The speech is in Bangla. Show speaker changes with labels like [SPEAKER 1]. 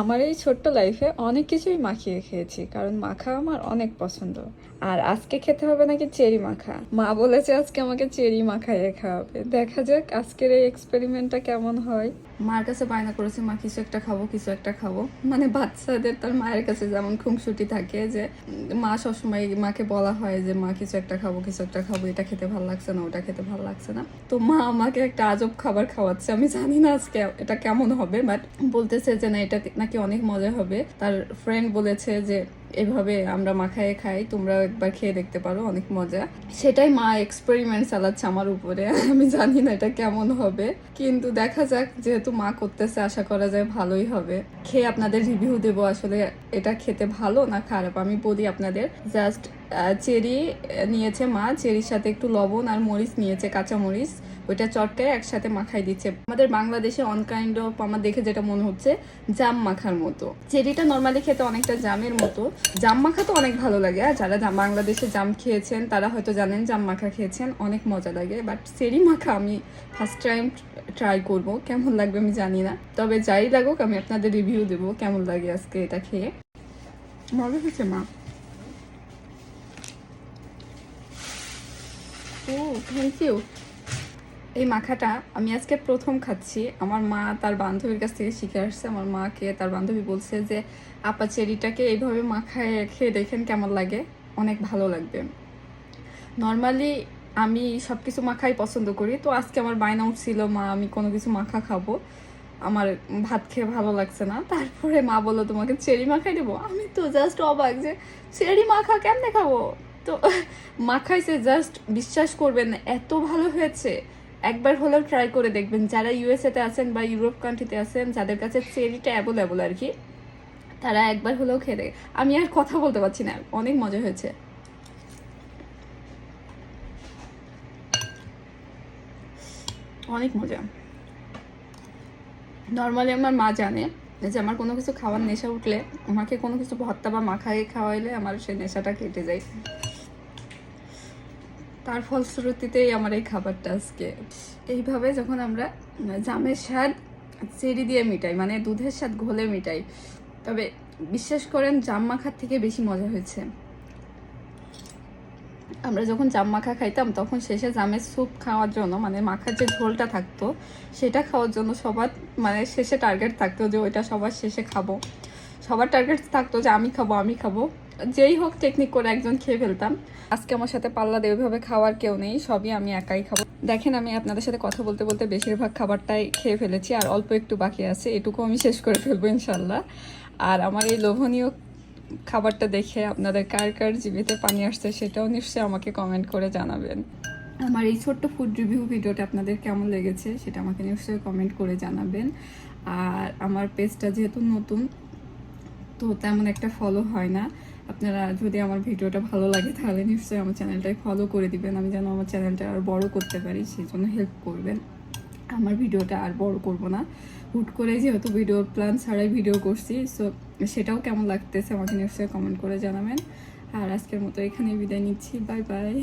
[SPEAKER 1] আমার এই ছোট্ট লাইফে অনেক কিছুই মাখিয়ে খেয়েছি, কারণ মাখা আমার অনেক পছন্দ। আর আজকে খেতে হবে নাকি চেরি মাখা? মা বলেছে আজকে আমাকে চেরি মাখাইয়ে খাওয়াবে। দেখা যাক আজকের এই এক্সপেরিমেন্টটা কেমন হয়। মার কাছে বায়না করেছে, মা, কিছু একটা খাব, কিছু একটা খাব। মানে বাচ্চাদের তার মায়ের কাছে যেমন খুংসুটি থাকে যে, মা সবসময় মাকে বলা হয় যে, মা, কিছু একটা খাব, কিছু একটা খাব, এটা খেতে ভালো লাগছে না, ওটা খেতে ভালো লাগছে না। তো মা আমাকে একটা আজব খাবার খাওয়াচ্ছে, আমি জানি না আজকে এটা কেমন হবে বাট বলতেছে যে, না, এটা নাকি অনেক মজা হবে। তার ফ্রেন্ড বলেছে যে, এভাবে আমরা মাখায় খাই তোমরা একবার খেয়ে দেখতে পারো, অনেক মজা। সেটাই মা এক্সপেরিমেন্ট চালাচ্ছে আমার উপরে। আমি জানি না এটা কেমন হবে। কিন্তু দেখা যাক, যেহেতু মা করতেছে, আশা করা যায় ভালোই হবে। খেয়ে আপনাদের রিভিউ দেব। আসলে এটা খেতে ভালো না খারাপ? আমি বলি আপনাদের জাস্ট চেরি নিয়েছে মা। চেরির সাথে একটু লবণ আর মরিচ নিয়েছে, কাঁচা মরিচ। ওইটা চটকায় একসাথে মাখাই দিচ্ছে। আমাদের বাংলাদেশে অন কাইন্ড অফ আমার দেখে যেটা মনে হচ্ছে, জাম মাখার মতো। চেরিটা নর্মালি খেতে অনেকটা জামের মতো। জাম মাখা তো অনেক ভালো লাগে। আর যারা বাংলাদেশে জাম খেয়েছেন, তারা হয়তো জানেন জাম মাখা খেয়েছেন, অনেক মজা লাগে। বাট চেরি মাখা আমি ফার্স্ট টাইম ট্রাই করব। কেমন লাগবে আমি জানি না। তবে যাই লাগুক, আমি আপনাদের রিভিউ দেবো। কেমন লাগে আজকে এটা খেয়ে? মজা হয়েছে মা। ও থ্যাংক ইউ এই মাখাটা আমি আজকে প্রথম খাচ্ছি। আমার মা তার বান্ধবীর কাছ থেকে শিখে আসছে। আমার মাকে, তার বান্ধবী বলছে যে, আপা চেরিটাকে এইভাবে মাখায় খেয়ে দেখেন কেমন লাগে। অনেক ভালো লাগবে। নর্মালি আমি সব কিছু মাখাই পছন্দ করি। তো আজকে আমার বায়না উঠছিল, মা, আমি কোনো কিছু মাখা খাব। আমার ভাত খেয়ে ভালো লাগছে না। তারপরে মা বলল, তোমাকে চেরি মাখাই দেবো? আমি তো জাস্ট অবাক যে, চেরি মাখা কেমনে খাব? তো মাখাইছে জাস্ট বিশ্বাস করবেন এত ভালো হয়েছে। একবার হলেও ট্রাই করে দেখবেন, যারা ইউএসএতে আছেন বা ইউরোপ কান্ট্রিতে আছেন, যাদের কাছে চেরিটা অ্যাভেলেবল আর কি, তারা একবার হলেও খেয়ে আমি আর কথা বলতে পারছি না, অনেক মজা হয়েছে। অনেক মজা। নর্মালি আমার মা জানে যে আমার কোনো কিছু খাওয়ার নেশা উঠলে, আমাকে কোনো কিছু ভর্তা বা মাখাই খাওয়াইলে আমার সেই নেশাটা কেটে যায়। তার ফলশ্রুতিতেই আমার এই খাবারটা আজকে। এইভাবে যখন আমরা জামের স্বাদ চেরি দিয়ে মিটাই মানে দুধের স্বাদ ঘোলে মিটাই, তবে বিশ্বাস করেন জাম মাখার থেকে বেশি মজা হয়েছে। আমরা যখন জাম মাখা খাইতাম, তখন শেষে জামের স্যুপ খাওয়ার জন্য মানে মাখার যে ঝোলটা থাকতো, সেটা খাওয়ার জন্য সবার মানে শেষে টার্গেট থাকতো যে ওইটা সবার শেষে খাব। সবার টার্গেট থাকতো যে আমি খাব আমি খাব। যেই হোক টেকনিক করে একজন খেয়ে ফেলতাম। আজকে আমার সাথে পাল্লা দিয়ে ওইভাবে খাওয়ার কেউ নেই, সবই আমি একাই খাব। দেখেন, আমি আপনাদের সাথে কথা বলতে বলতে বেশিরভাগ খাবারটাই খেয়ে ফেলেছি, আর অল্প একটু বাকি আছে, এটুকু আমি শেষ করে ফেলব ইনশাল্লাহ। আর আমার এই লোভনীয় খাবারটা দেখে আপনাদের কার কার জীবিতে পানি আসছে সেটাও নিশ্চয়ই আমাকে কমেন্ট করে জানাবেন। আমার এই ছোট্ট ফুড রিভিউ ভিডিওটা আপনাদের কেমন লেগেছে সেটা আমাকে নিশ্চয়ই কমেন্ট করে জানাবেন। আর আমার পেজটা যেহেতু নতুন, তো তেমন একটা ফলো হয় না। আপনারা যদি আমার ভিডিওটা ভালো লাগে, তাহলে নিশ্চয়ই আমার চ্যানেলটাই ফলো করে দিবেন। আমি যেন আমার চ্যানেলটা আর বড় করতে পারি, সেই জন্য হেল্প করবেন। আমার ভিডিওটা আর বড় করব না। হুট করে যেহেতু ভিডিও প্ল্যান ছাড়াই ভিডিও করছি সো সেটাও কেমন লাগতেছে আমাকে নিশ্চয়ই কমেন্ট করে জানাবেন। আর আজকের মতো এখানেই বিদায় নিচ্ছি। Bye bye